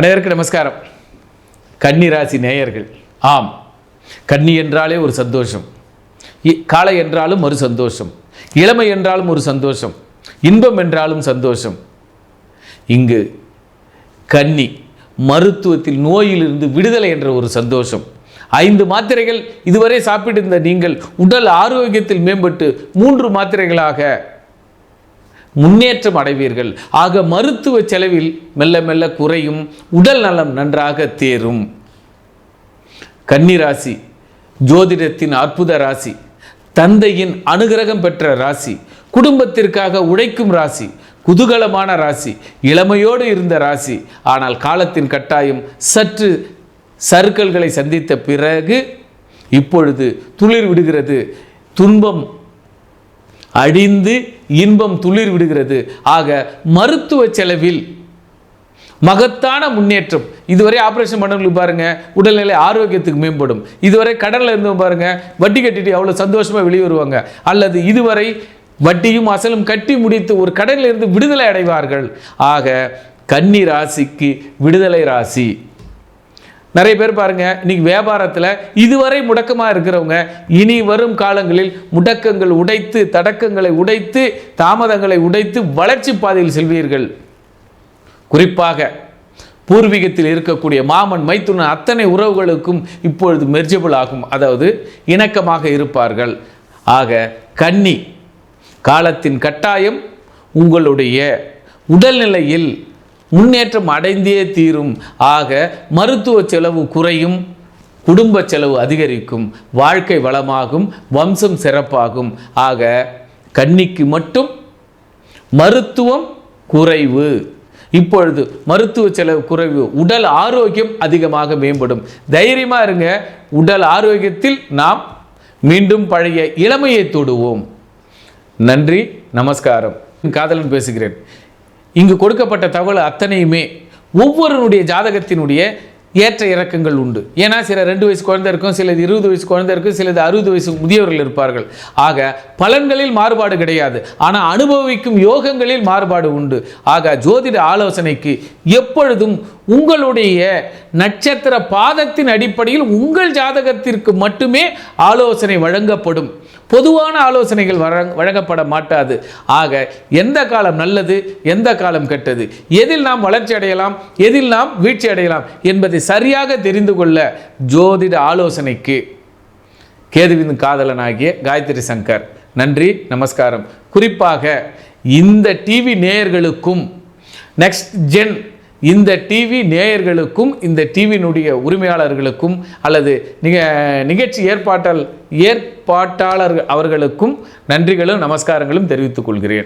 அனைவருக்கு நமஸ்காரம். கன்னி ராசி நேயர்கள். ஆம். கன்னி என்றாலே ஒரு சந்தோஷம். இ- காலை என்றாலும் ஒரு சந்தோஷம். இளமை என்றாலும் ஒரு சந்தோஷம். இன்பம் என்றாலும் சந்தோஷம். இங்கு கன்னி மருத்துவத்தில் நோயிலிருந்து விடுதலை என்ற ஒரு சந்தோஷம். ஐந்து மாத்திரைகள் இதுவரை சாப்பிட்டிருந்த நீங்கள் உடல் ஆரோக்கியத்தில் மேம்பட்டு மூன்று மாத்திரைகளாக முன்னேற்றம் அடைவீர்கள். ஆக மருத்துவ செலவில் மெல்ல மெல்ல குறையும். உடல் நலம் நன்றாக தேரும். கன்னிராசி ஜோதிடத்தின் அற்புத ராசி தந்தையின் அனுகிரகம் பெற்ற ராசி குடும்பத்திற்காக உழைக்கும் ராசி குதூகலமான ராசி இளமையோடு இருந்த ராசி. ஆனால் காலத்தின் கட்டாயம் சற்று சருக்கல்களை சந்தித்த பிறகு இப்பொழுது துளிர் விடுகிறது. துன்பம் அடிந்து இன்பம் துளிர் விடுகிறது. ஆக மருத்துவ செலவில் மகத்தான முன்னேற்றம். இதுவரை ஆப்ரேஷன் பண்ணவங்களுக்கு பாருங்க உடல்நிலை ஆரோக்கியத்துக்கு மேம்படும். இதுவரை கடல்ல இருந்தவங்க பாருங்க வட்டி கட்டிட்டு அவ்வளோ சந்தோஷமா வெளியே வருவாங்க. அல்லது இதுவரை வட்டியும் அசலும் கட்டி முடித்து ஒரு கடலில் இருந்து விடுதலை அடைவார்கள். ஆக கன்னி ராசிக்கு விடுதலை ராசி. நிறைய பேர் பாருங்க இன்னைக்கு வியாபாரத்தில் இதுவரை முடக்கமாக இருக்கிறவங்க இனி வரும் காலங்களில் முடக்கங்கள் உடைத்து தடக்கங்களை உடைத்து தாமதங்களை உடைத்து வளர்ச்சி பாதையில் செல்வீர்கள். குறிப்பாக பூர்வீகத்தில் இருக்கக்கூடிய மாமன் மைத்துனன் அத்தனை உறவுகளுக்கும் இப்பொழுது மெர்ஜபிள் ஆகும். அதாவது இணக்கமாக இருப்பார்கள். ஆக கன்னி காலத்தின் கட்டாயம் உங்களுடைய உடல்நிலையில் முன்னேற்றம் அடைந்தே தீரும். ஆக மருத்துவ செலவு குறையும் குடும்ப செலவு அதிகரிக்கும் வாழ்க்கை வளமாகும் வம்சம் சிறப்பாகும். ஆக கன்னிக்கு மட்டும் மருத்துவம் குறைவு. இப்பொழுது மருத்துவ செலவு குறைவு உடல் ஆரோக்கியம் அதிகமாக மேம்படும். தைரியமாக இருங்க. உடல் ஆரோக்கியத்தில் நாம் மீண்டும் பழைய இளமையை தொடுவோம். நன்றி நமஸ்காரம். காதலன் பேசுகிறேன். இங்கு கொடுக்கப்பட்ட தகவல் அத்தனையுமே ஒவ்வொருனுடைய ஜாதகத்தினுடைய ஏற்ற இறக்கங்கள் உண்டு. ஏன்னா சில ரெண்டு வயசு குழந்தை இருக்கும் சிலது இருபது வயசு குழந்தை இருக்கும் சிலது அறுபது வயசு முதியவர்கள் இருப்பார்கள். ஆக பலன்களில் மாறுபாடு கிடையாது. ஆனால் அனுபவிக்கும் யோகங்களில் மாறுபாடு உண்டு. ஆக ஜோதிட ஆலோசனைக்கு எப்பொழுதும் உங்களுடைய நட்சத்திர பாதத்தின் அடிப்படையில் உங்கள் ஜாதகத்திற்கு மட்டுமே ஆலோசனை வழங்கப்படும். பொதுவான ஆலோசனைகள் வழங்கப்பட மாட்டாது. ஆக எந்த காலம் நல்லது எந்த காலம் கெட்டது எதில் நாம் வளர்ச்சி அடையலாம் எதில் நாம் வீழ்ச்சி அடையலாம் என்பதை சரியாக தெரிந்து கொள்ள ஜோதிட ஆலோசனைக்கு கேதுவின் காதலனாகிய காயத்ரி சங்கர் நன்றி நமஸ்காரம். குறிப்பாக இந்த டிவி நேயர்களுக்கும் நெக்ஸ்ட் ஜென் இந்த டிவி நேயர்களுக்கும் இந்த டிவியினுடைய உரிமையாளர்களுக்கும் அல்லது நிக நிகழ்ச்சி ஏற்பாட்டால் ஏற்பாட்டாளர் அவர்களுக்கும் நன்றிகளும் நமஸ்காரங்களும் தெரிவித்துக் கொள்கிறேன்.